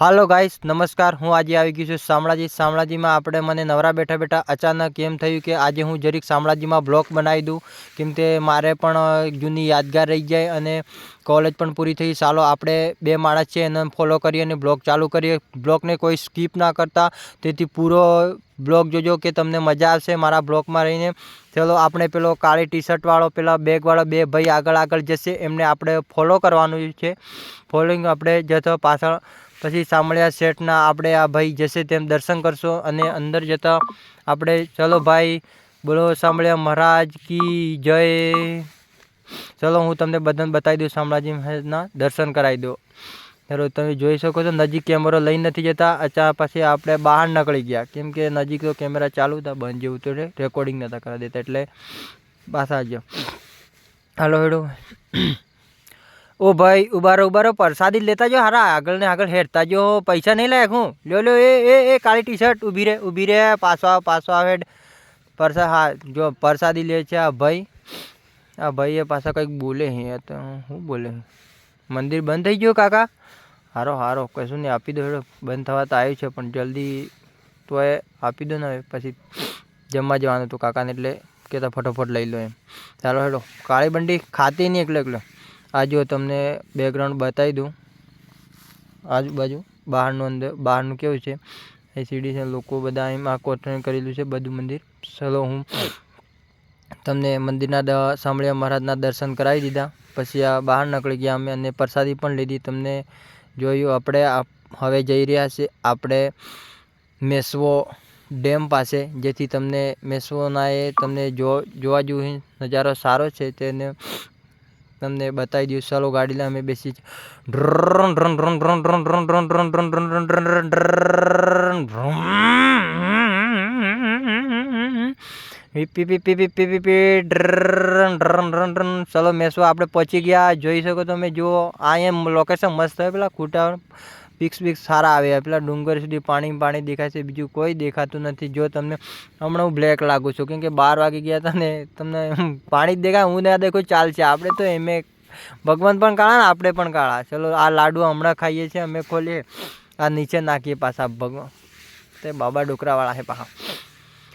હાલો guys, નમસ્કાર. હું આજે આવી ગયું છું શામળાજી. શામળાજીમાં આપણે મને નવરા બેઠા બેઠા અચાનક એમ થયું કે આજે હું જરીક શામળાજીમાં બ્લોગ બનાવી દઉં. કેમ કે મારે પણ જૂની યાદગાર રહી જાય અને કોલેજ પણ પૂરી થઈ. ચાલો, આપણે બે માણસ છે એને ફોલો કરીએ અને બ્લોગ ચાલુ કરીએ. બ્લોગને કોઈ સ્કીપ ના કરતા. તેથી પૂરો બ્લોગ જોજો કે તમને મજા આવશે મારા બ્લોગમાં રહીને. ચલો, આપણે પેલો કાળી ટી શર્ટવાળો પેલા બેગવાળો બે ભાઈ આગળ આગળ જશે. એમને આપણે ફોલો કરવાનું છે. ફોલોઈંગ આપણે જતો પાછળ પછી સાંભળ્યા શેઠના આપણે આ ભાઈ જશે તેમ દર્શન કરશો અને અંદર જતા આપણે, ચલો ભાઈ, બોલો સાંભળ્યા મહારાજ કી જય. ચલો હું તમને બધાને બતાવી દઉં, શામળાજી મહારાજના દર્શન કરાવી દો ચાલો તમે જોઈ શકો છો, નજીક કેમેરો લઈ નથી જતા અચા પછી આપણે બહાર નીકળી ગયા. કેમ કે નજીક તો કેમેરા ચાલુ હતા, બંધ જેવું તો રેકોર્ડિંગ નહોતા કરાવી દેતા એટલે પાછા જ હાલો હેડો. ઓ ભાઈ ઊભા રહો ઊભા રહો પ્રસાદી લેતા જો હારા આગળ ને આગળ હેરતા જો પૈસા નહીં લાયક હું. લ્યો લ્યો, એ એ એ કાળી ટી શર્ટ ઊભી રહે ઊભી રહે. પાછો આવ, પાછો આવે પરસા, હા, જો પ્રસાદી લે છે આ ભાઈ. આ ભાઈ એ પાછા કંઈક બોલે હે. તો શું બોલે મંદિર બંધ થઈ ગયું કાકા? હારો હારો, કશું નહીં. આપી દો બંધ થવા તો આવ્યું છે, પણ જલ્દી તો એ આપી દો ને પછી જમવા જવાનું હતું કાકાને એટલે કહેતા ફટોફટ લઈ લો એમ. ચાલો હેડો. કાળી બંડી ખાતી નહીં એકલો એકલો. આ તમને બેકગ્રાઉન્ડ બતાવી દઉં. આજુબાજુ બહારનું અંદર, બહારનું કેવું છે? એ સીડી છે, લોકો બધા એમ આ કોટન કરેલું છે, બધું મંદિર. ચલો હું તમને મંદિરના સાંભળ્યા મહારાજના દર્શન કરાવી દીધા. પછી આ બહાર નીકળી ગયા અમે અને પ્રસાદી પણ લીધી. તમને જોયું, આપણે હવે જઈ રહ્યા છે. આપણે મેસવો ડેમ પાસે, જેથી તમને મેસવોના એ તમને જોવા જેવું નજારો સારો છે. તેને તમને બતાવી દઉં ચાલો ગાડી અમે બેસી ડ્રન ડ્રન ડ્રન ડ્રન ડ્રન ડ્રન ડ્રન ડ્રન ડ્રન ડ્રન ડ્રન ડ્રન ડ્રન ડ્રન ચલો મેસવા આપણે પહોંચી ગયા જોઈ શકો તમે જુઓ આ એમ લોકેશન મસ્ત હોય પેલા ખૂટા પિક્સ બિક્સ સારા આવે. પેલા ડુંગર સુધી પાણી પાણી દેખાય છે. બીજું કોઈ દેખાતું નથી. જો તમને હમણાં હું બ્લેક લાગુ છું. કેમ કે બાર વાગી ગયા હતા ને તમને પાણી જ દેખાય. હું ના દેખું ચાલશે આપણે તો એમે ભગવાન પણ કાળા ને આપણે પણ કાળા. ચલો, આ લાડુ હમણાં ખાઈએ છીએ. અમે ખોલીએ. આ નીચે નાખીએ પાછા ભગવાન. તે બાબા ડોકરાવાળા છે પાછા.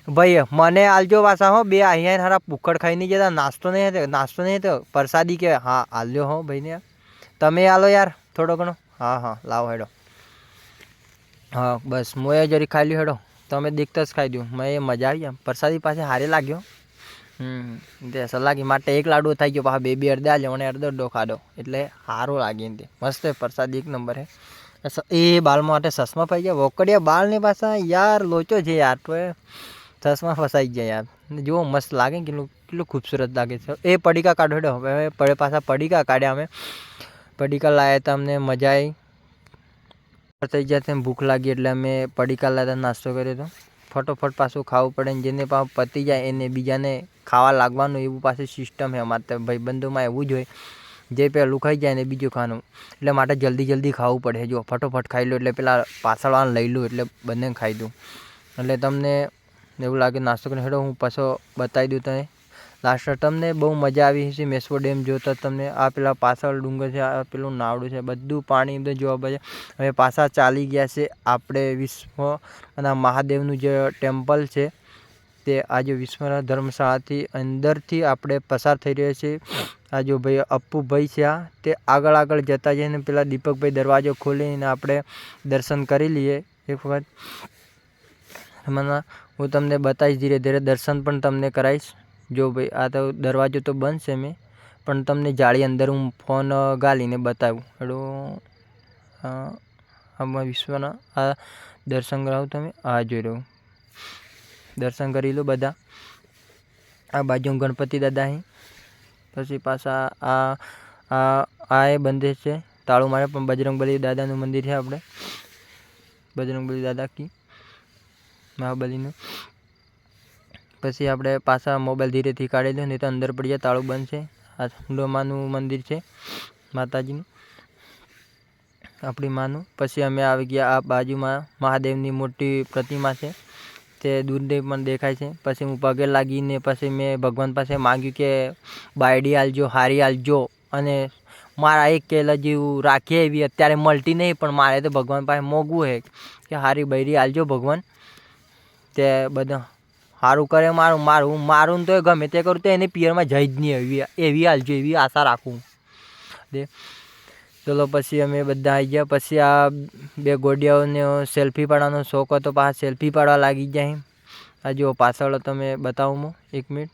ભાઈ, મને આલજો પાછા હો. બે અહીંયા હારા પુખડ ખાઈ નહીં જતા. નાસ્તો નહીં નાસ્તો નહીં હતો. પ્રસાદી કે હા, આલ્યો હો ભાઈને. તમે આલો યાર થોડો ઘણો. હા હા, લાવો હેડો. હા, બસ, મોએ જરી ખાઈ લ્યો હેડો. તમે દેખતા જ ખાઈ દઉં મેં એ મજા આવી એમ પ્રસાદી પાસે હારે લાગ્યો. હમ, તે સલાગી માટે એક લાડુ થઈ ગયો. પાછા બે બે અડધા લે મને અડધો અડધો ખાધો. એટલે સારું લાગે તે. મસ્ત પ્રસાદી, એક નંબર હે. એ બાલ માટે ચશ્મા પાઈ ગયા. વોકડિયા બાલની પાસે યાર લોચો છે યાર. તો એ ચશ્મા ફસાઈ ગયા યાર. જુઓ, મસ્ત લાગે કેટલું કેટલું ખૂબસૂરત લાગે છે. એ પડીકા કાઢો હવે પડે પાછા પડીકા કાઢ્યા અમે. પડીકા લાવ્યા હતા અમને, મજા આવી થઈ ગયા તેમ ભૂખ લાગી એટલે અમે પડીકા લાવ્યા નાસ્તો કર્યો હતો. ફટોફટ પાછું ખાવું પડે ને જેને પણ પતી જાય એને બીજાને ખાવા લાગવાનું એવું પાછું સિસ્ટમ છે અમારે ભાઈબંધોમાં એવું જ હોય. જે પહેલું ખાઈ જાય ને બીજું ખાવાનું. એટલે માટે જલ્દી જલ્દી ખાવું પડે. જો, ફટોફટ ખાઈ લો એટલે પેલા પાછળવાળા લઈ લઉં એટલે બંને ખાઈ દઉં. એટલે તમને એવું લાગે નાસ્તો કરીને હેડો, હું પાછો બતાવી દઉં તમે લાસ્ટ તમને બહુ મજા આવી હશે મેસવો ડેમ જોતા. તમને આ પેલા પાછળ ડુંગર છે, આ પેલું નાવડું છે, બધું પાણી બધું જોવા બધે હવે પાછા ચાલી ગયા છે આપણે વિશ્વ અને મહાદેવનું જે ટેમ્પલ છે, તે આજે વિશ્વના ધર્મશાળાથી અંદરથી આપણે પસાર થઈ રહ્યા છીએ. આ જો ભાઈ, અપ્પુભાઈ છે આ, તે આગળ આગળ જતા જઈને પેલા દીપકભાઈ દરવાજો ખોલીને આપણે દર્શન કરી લઈએ એક વખત. એમાંના હું તમને બતાવીશ ધીરે ધીરે દર્શન પણ તમને કરાવીશ. જો ભાઈ આ તો દરવાજો તો બંધ છે મેં પણ તમને જાળી અંદર હું ફોન ગાલીને બતાવું. અ, આમાં વિશ્વના આ દર્શન કરાવું તમે. આ જોઈ રહ્યો દર્શન કરી લો બધા. આ બાજુ ગણપતિ દાદા અહીં પછી પાછા આ આ આ એ બંધે છે તાળું મારે પણ બજરંગબલી દાદાનું મંદિર છે આપણે. બજરંગબલી દાદા કી મહાબલીનું. પછી આપણે પાછા મોબાઈલ ધીરેથી કાઢી દો નહીં તો અંદર પડી જાય, તાળું બંધ છે. આ હુંડોમાનું મંદિર છે, માતાજીનું, આપણી માનું. પછી અમે આવી ગયા આ બાજુમાં, મહાદેવની મોટી પ્રતિમા છે, તે દૂરને પણ દેખાય છે. પછી હું પગે લાગીને પછી મેં ભગવાન પાસે માગ્યું કે, બાયડી આલજો, હારી આલજો. અને મારા એક કેલા જેવું રાખીએ એવી અત્યારે મળતી નહીં, પણ મારે તો ભગવાન પાસે મોગવું છે કે, હારી બૈરી આલજો ભગવાન. તે બધા સારું કરે મારું મારું મારું તો ગમે તે કરું, તો એને પિયરમાં જઈ જ નહીં એવી એવી હાલજો, એવી આશા રાખું. દે. ચલો, પછી અમે બધા આવી ગયા. પછી આ બે ગોડિયાઓને સેલ્ફી પાડવાનો શોખ હતો પાછા સેલ્ફી પાડવા લાગી જાય આ જુઓ, પાછળ તમે બતાવું હું એક મિનિટ.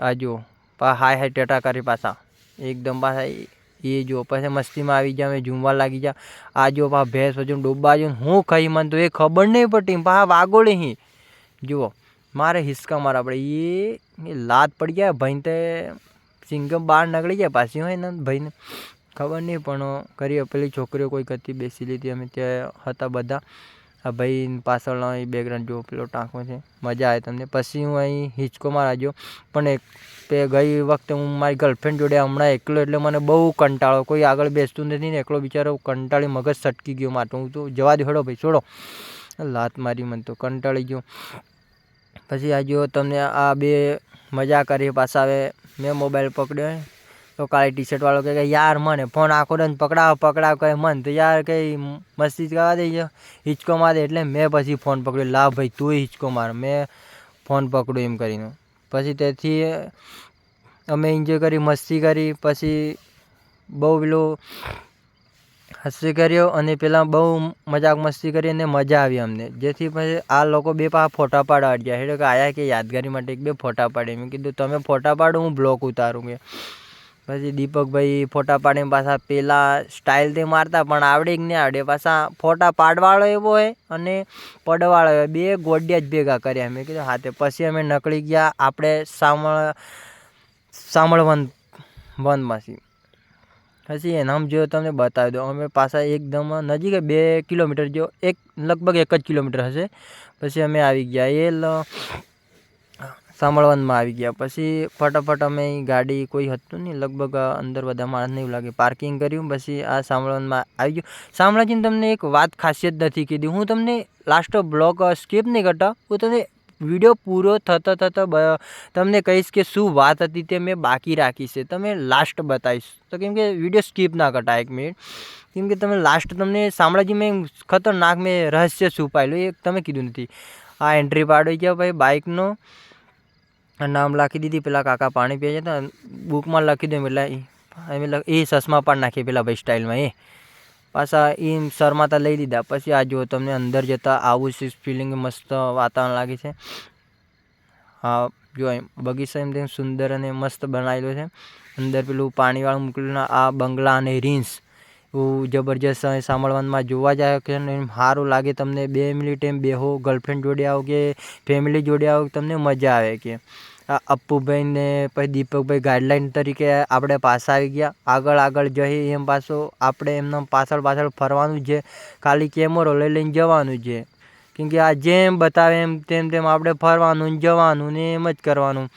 આ જુઓ, પા હાય હાય ટેટા કરી પાછા. એકદમ પાછા એ- જુઓ, પછી મસ્તીમાં આવી જાય અમે ઝૂમવા લાગી જા આ જુઓ, પા ભેંસ પછી ડૂબવા જો હું ખાઈ મને તો એ ખબર નહીં પડતી, પા વાગોળી હી. જુઓ. મારે હિસકા મારા પડે. એ એ લાત પડી ગયા ભાઈને તે સિંગમ બહાર નીકળી ગયા પાછી, હોય ને ભાઈને ખબર નહીં, પણ કરીએ પેલી છોકરીઓ કોઈ હતી બેસી લીધી. અમે ત્યાં હતા બધા. આ ભાઈ પાછળ અહીં બેકગ્રાઉન્ડ જો પેલો ટાંકો છે. મજા આવે તમને. પછી હું અહીં હિંચકો મારા જો પણ એક તે ગઈ વખતે હું મારી ગર્લફ્રેન્ડ જોડે હમણાં એકલો, એટલે મને બહુ કંટાળો. કોઈ આગળ બેસતું નથી ને, એકલો બિચારો કંટાળી મગજ સટકી ગયો માટે હું તો જવા દે, હેડો ભાઈ, છોડો. લાત મારી મને તો કંટાળી ગયો. પછી આ જો તમને આ બે મજા કરી પાછા હવે મેં મોબાઈલ પકડ્યો તો કાળી ટી શર્ટવાળો કહે કે, યાર, મને ફોન આખો ને પકડાવ પકડાવ. કહે, મન તો યાર કંઈ મસ્તી કરવા દે ગયો હિંચકો મારે. એટલે મેં પછી ફોન પકડ્યો. લા ભાઈ, તું હિંચકો માર. મેં ફોન પકડ્યો એમ કરીને. પછી તેથી અમે એન્જોય કરી, મસ્તી કરી. પછી બહુ પેલું હસી કર્યો અને પેલા બહુ મજાક મસ્તી કરી અને મજા આવી અમને. જેથી પછી આ લોકો બે પા ફોટા પાડવા ગયા. એટલે કે આયા કે યાદગારી માટે એક બે ફોટા પાડે મેં કીધું, તમે ફોટા પાડો, હું બ્લોક ઉતારું કે. પછી દીપકભાઈ ફોટા પાડીને પાછા પેલા સ્ટાઇલથી મારતા, પણ આવડે કે નહીં આવડે? પાછા ફોટા પાડવાળો એવો હોય અને પડવાળો હોય. બે ગોડિયા જ ભેગા કર્યા. મેં કીધું હાથે પછી અમે નકળી ગયા આપણે સામળ સામળ વન વનમાંથી. પછી એના આમ જો તમને બતાવી દો અમે પાછા એકદમ નજીક બે કિલોમીટર જો એક લગભગ એક જ કિલોમીટર હશે. પછી અમે આવી ગયા. એ સાંભળવનમાં આવી ગયા. પછી ફટાફટ અમે ગાડી કોઈ હતું નહીં. લગભગ અંદર બધા માણસ નહીં લાગે પાર્કિંગ કર્યું. પછી આ સાંભળવાનમાં આવી ગયું. સાંભળાજીને તમને એક વાત ખાસિયત નથી કીધી. હું તમને લાસ્ટ બ્લોક સ્કીપ નહીં કરતા. હું તમને વીડિયો પૂરો થતો થતો તમને કહીશ કે શું વાત હતી તે મેં બાકી રાખી છે. તમે લાસ્ટ બતાવીશ. તો કેમ કે વીડિયો સ્કીપ ના કરતા એક મિનિટ કેમ કે તમે લાસ્ટ તમને શામળાજી મેં ખતરનાક મેં રહસ્ય છુપાયેલું, એ તમે કીધું નથી. આ એન્ટ્રી પાડી ગયા ભાઈ બાઇકનો નામ લખી દીધી, પેલા કાકા પાણી પીએ છે બુકમાં લખી દઉં એટલે એમ એ ચશ્મા પણ નાખીએ પેલા ભાઈ સ્ટાઇલમાં એ. પાછા એ શરમાતા લઈ લીધા. પછી આ જો તમને અંદર જતાં આવું છે ફિલિંગ મસ્ત વાતાવરણ લાગે છે. હા જો એમ બગીચો એમ તેમ સુંદર અને મસ્ત બનાવેલો છે. અંદર પેલું પાણીવાળું મૂકેલું આ બંગલા અને રીંસ એવું જબરજસ્ત અહીં સાંભળવામાં જોવા જાય કે સારું લાગે તમને. બે મિનિટ એમ બેહો ગર્લફ્રેન્ડ જોડે આવો કે ફેમિલી જોડે આવો, તમને મજા આવે કે. આ અપ્પુભાઈ ને પછી દીપકભાઈ ગાઈડલાઈન તરીકે આપણે પાછા આવી ગયા. આગળ આગળ જઈએ એમ પાછો આપણે એમના પાછળ પાછળ ફરવાનું છે. ખાલી કેમેરો લઈ લઈને જવાનું છે. કેમ કે આ જેમ બતાવે એમ, તેમ તેમ આપણે ફરવાનું ને જવાનું ને એમ જ કરવાનું.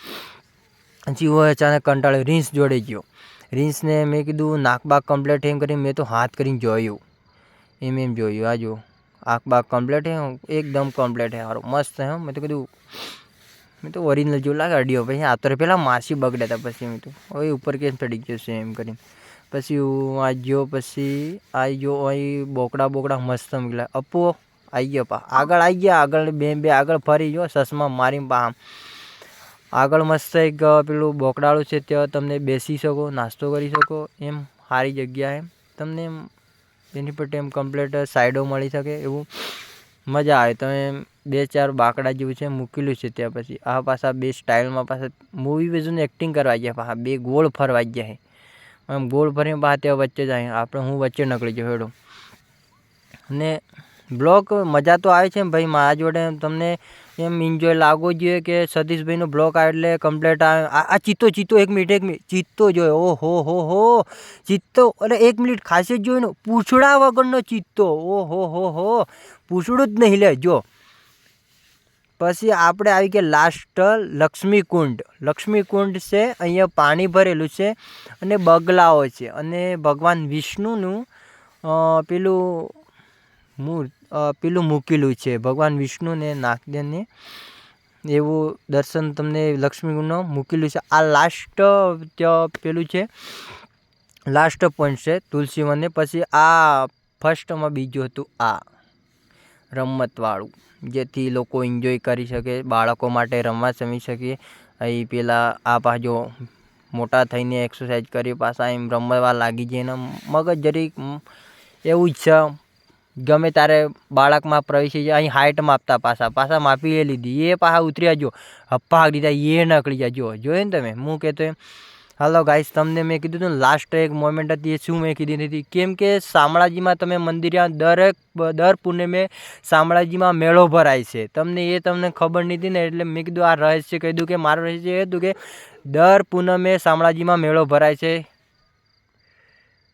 જીવો અચાનક કંટાળ્યો રિન્સ જોડે ગયો. રિન્સને મેં કીધું નાકબાગ કમ્પ્લેટ એમ કરીને મેં તો હાથ કરીને જોયું. એમ એમ જોયું. આ જો કમ્પ્લીટ હે એકદમ કમ્પ્લેટ હે સારું મસ્ત હે હો. મેં તો કીધું મેં તો ઓરિજિનલ જેવું લાગે અડ્યો પછી આ તો પેલા માસી બગડ્યા હતા પછી મેં તો. હવે ઉપર કેમ ચડી ગયો છે એમ કરીને. પછી હું આ ગયો પછી આવી ગયો અહીં બોકડા બોકડા મસ્ત મૂકેલા અપો આવી ગયો પા. આગળ આવી ગયા, આગળ બે બે, આગળ ફરી ગયો સસમાં મારીને પા આમ આગળ મસ્ત એક પેલું બોકડાળું છે, ત્યાં તમને બેસી શકો, નાસ્તો કરી શકો, એમ સારી જગ્યા એમ. તમને એમ, એની પર ટેમ કમ્પ્લીટ સાઈડો મળી શકે એવું. મજા આવે. તમે બે ચાર બાકડા જેવું છે મૂકેલું છે ત્યાં પછી. આ પાછા બે સ્ટાઇલમાં પાછા મૂવી બેઝનું એક્ટિંગ કરવા ગયા પાછા. બે ગોળ ફરવા ગયા આમ ગોળ ફરીને પાછા ત્યાં વચ્ચે જાય આપણે હું વચ્ચે નકળી ગયો હેડો. અને બ્લોગ મજા તો આવે છે ને ભાઈ. મારા જોડે તમને એમ એન્જોય લાગવો જોઈએ કે સતીશભાઈનો બ્લોક આવે એટલે કમ્પ્લેટ આવે આ ચિત્તો ચિત્તો, એક મિનિટ એક મિનિટ. ચિત્તો જોયો ઓ હો હો હો. ચિત્તો, અરે એક મિનિટ ખાસિયત જોઈને પૂછડા વગરનો ચિત્તો. ઓ હો હો હો. પૂછડું જ નહીં લે, જો. પછી આપણે આવી ગયા લાસ્ટ લક્ષ્મીકુંડ. લક્ષ્મીકુંડ છે, અહીંયા પાણી ભરેલું છે અને બગલાઓ છે. અને ભગવાન વિષ્ણુનું પેલું મૂર્ત પેલું મૂકેલું છે. ભગવાન વિષ્ણુને નાગદેવને એવું દર્શન તમને લક્ષ્મીનું મૂકેલું છે. આ લાસ્ટ ત્યાં પેલું છે, લાસ્ટ પોઈન્ટ છે તુલસી વનને પછી આ ફર્સ્ટમાં બીજું હતું આ. રમતવાળું, જેથી લોકો એન્જોય કરી શકે, બાળકો માટે રમવા જમી શકે. અહીં પેલા આ પાછો મોટા થઈને એક્સરસાઇઝ કરી પાછા એમ રમવા લાગી જાય ને મગજ જરીક એવું જ છે ગમે ત્યારે બાળકમાં પ્રવેશી જાય, અહીં હાઇટ માપતા પાછા પાછા માપી લીધી. એ પાછા ઉતર્યા જો, હપ્પા દીધા એ નકળી જાય. જો, જોયું ને તમે? હું કહેતો એમ હાલો ગાઈસ તમને મેં કીધું હતું લાસ્ટ એક મોમેન્ટ હતી એ શું મેં કીધી હતી? કેમ કે શામળાજીમાં તમે મંદિરે દરેક દર પૂર્ણિમે શામળાજીમાં મેળો ભરાય છે. તમને એ તમને ખબર નથી ને, એટલે મેં કીધું આ રહસ્ય કહી કે મારું રહસ્ય એ હતું કે દર પૂનમે શામળાજીમાં મેળો ભરાય છે.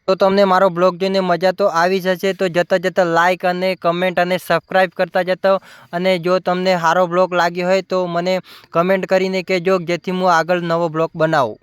તો તમને મારો બ્લોગ જોઈને મજા તો આવી જશે, તો જતાં જતાં લાઇક અને કમેન્ટ અને સબસ્ક્રાઈબ કરતા જતો અને જો તમને સારો બ્લોગ લાગ્યો હોય તો મને કમેન્ટ કરીને કહેજો, જેથી હું આગળ નવો બ્લોગ બનાવું.